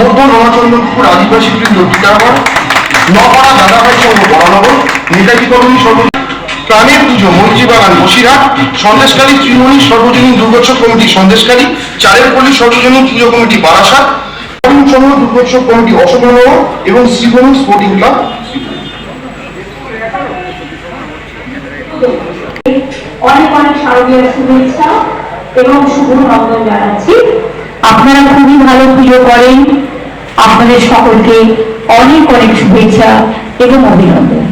মধ্য রণচন্দ্রপুর আদিবাসী বৃন্দ টিকাগড় নপাড়া দাদাভাই সংঘ বরানগর নেতাজি কলোনি সর্ব প্রাণের পুজো মঞ্জি বাগান বসিরহাট সন্দেশকালী ত্রিমণী, সর্বজনীন দুর্গোৎসব কমিটি সন্দেশকালী চারের পল্লী সর্বজনীন পুজো কমিটি, বারাসাত সংঘ দুর্গোৎসব কমিটি, অশোকনগর এবং শ্রীভূমি স্পোর্টিং ক্লাব। অনেক অনেক শারদীয় শুভেচ্ছা এবং শুভ নন্দন জানাচ্ছি। আপনারা খুবই ভালো পুজো করেন। আপনাদের সকলকে অনেক অনেক শুভেচ্ছা এবং অভিনন্দন।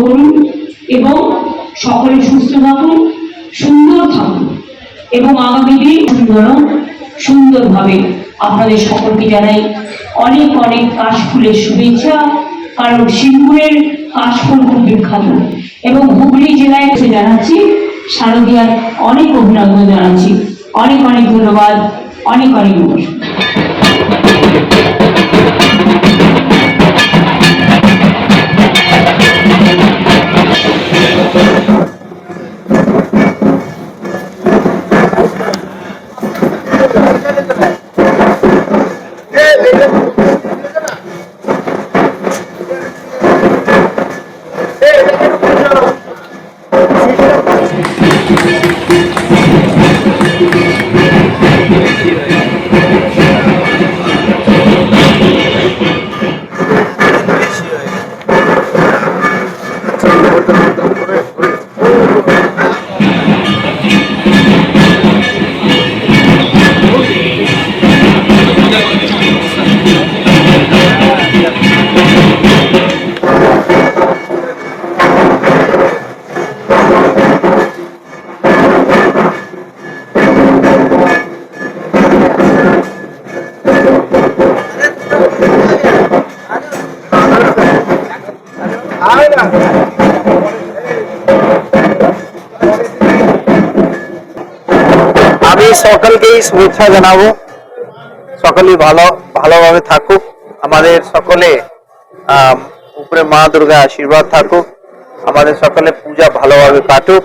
করুন এবং সকলে সুস্থ থাকুন, সুন্দর থাকুন এবং আগামী দিন সুন্দর সুন্দরভাবে আপনাদের সকলকে জানাই অনেক অনেক কাশফুলের শুভেচ্ছা। কারণ সিঙ্গুরের কাশফুল খুব বিখ্যাত এবং হুগলি জেলায় জানাচ্ছি, শারদীয়ার অনেক অভিনন্দন জানাচ্ছি। অনেক অনেক ধন্যবাদ, অনেক অনেক নমস্কার। শুভেচ্ছা জানাব। সকলেই ভালো, ভালোভাবে থাকুক। আমাদের সকলে উপরে মা দুর্গা আশীর্বাদ থাকুক। আমাদের সকলে পূজা ভালোভাবে কাটুক।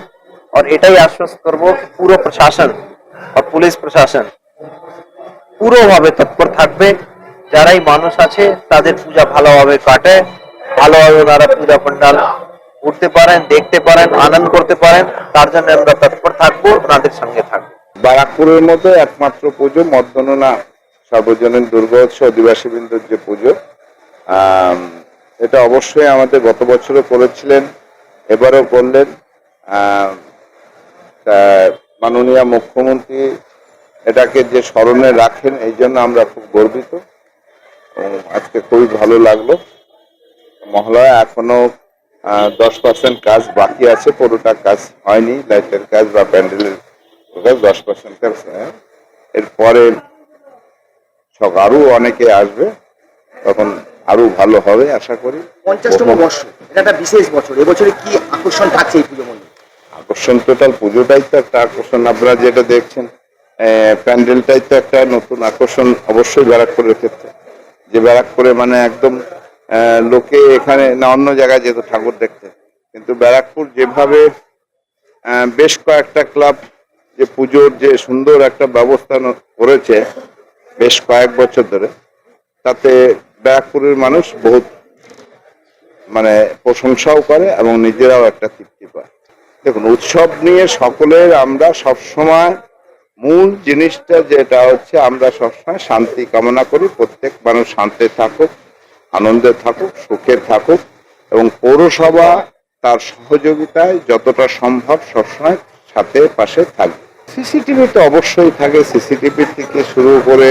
আর এটাই আশ্বস্ত করব পুরো প্রশাসন আর পুলিশ প্রশাসন পুরোভাবে তৎপর থাকবে। যারাই মানুষ আছে, তাদের পূজা ভালোভাবে কাটে। ভালোভাবে ওনারা পূজা পণ্ডাল উঠতে পারেন, দেখতে পারেন, আনন্দ করতে পারেন। তার জন্য আমরা তৎপর থাকব, ওনাদের সঙ্গে থাকব। বারাকপুরের মতো একমাত্র পুজো মর্দননা সর্বজনীন দুর্গোৎসব আদিবাসী বৃন্দর যে পুজো এটা অবশ্যই আমাদের গত বছরও করেছিলেন, এবারও করলেন। মাননীয় মুখ্যমন্ত্রী এটাকে যে স্মরণে রাখেন, এই জন্য আমরা খুব গর্বিত। আজকে খুবই ভালো লাগল। মহালয়া এখনও দশ পার্সেন্ট কাজ বাকি আছে, পুরোটা কাজ হয়নি, লাইটের কাজ বা প্যান্ডেলের কাজ দশ পার্সেন্ট হ্যাঁ। এরপরে সব আরও অনেকে আসবে তখন আরও ভালো হবে আশা করি। পঞ্চাশতম বর্ষ এটা একটা বিশেষ বছর। এবছরে কি আকর্ষণ থাকছে এই পুজো মন্দির আকর্ষণ টোটাল পুজোটাই তো একটা আকর্ষণ। আপনারা যেটা দেখছেন প্যান্ডেলটাই তো একটা নতুন আকর্ষণ অবশ্যই ব্যারাকপুরের ক্ষেত্রে। যে ব্যারাকপুরে মানে একদম লোকে এখানে না অন্য জায়গায় যেত ঠাকুর দেখতে। কিন্তু ব্যারাকপুর যেভাবে বেশ কয়েকটা ক্লাব যে পুজোর যে সুন্দর একটা ব্যবস্থা করেছে বেশ কয়েক বছর ধরে, তাতে ব্যারাকপুরের মানুষ বহুত মানে প্রশংসাও করে এবং নিজেরাও একটা তৃপ্তি পায়। দেখুন, উৎসব নিয়ে সকলের আমরা সবসময় মূল জিনিসটা যেটা হচ্ছে আমরা সবসময় শান্তি কামনা করি, প্রত্যেক মানুষ শান্তি থাকুক, আনন্দে থাকুক, সুখে থাকুক এবং পৌরসভা তার সহযোগিতায় যতটা সম্ভব সবসময় সাথে পাশে থাকবে। সিসিটিভি তো অবশ্যই থাকে। সিসিটিভি থেকে শুরু করে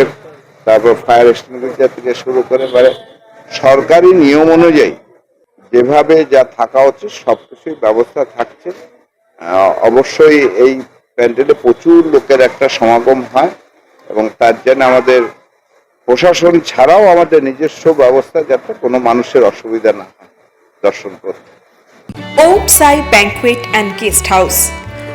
তারপর ফায়ার এক্সটিংগুইশার থেকে শুরু করে মানে সরকারি নিয়ম অনুযায়ী যেভাবে যা থাকা উচিত সবকিছুই ব্যবস্থা থাকছে। অবশ্যই এই প্যান্ডেলে প্রচুর লোকের একটা সমাগম হয় এবং তার জন্য আমাদের প্রশাসন ছাড়াও আমাদের নিজস্ব ব্যবস্থা যাতে কোনো মানুষের অসুবিধা না হয় দর্শন করতে। Om banquet and guest house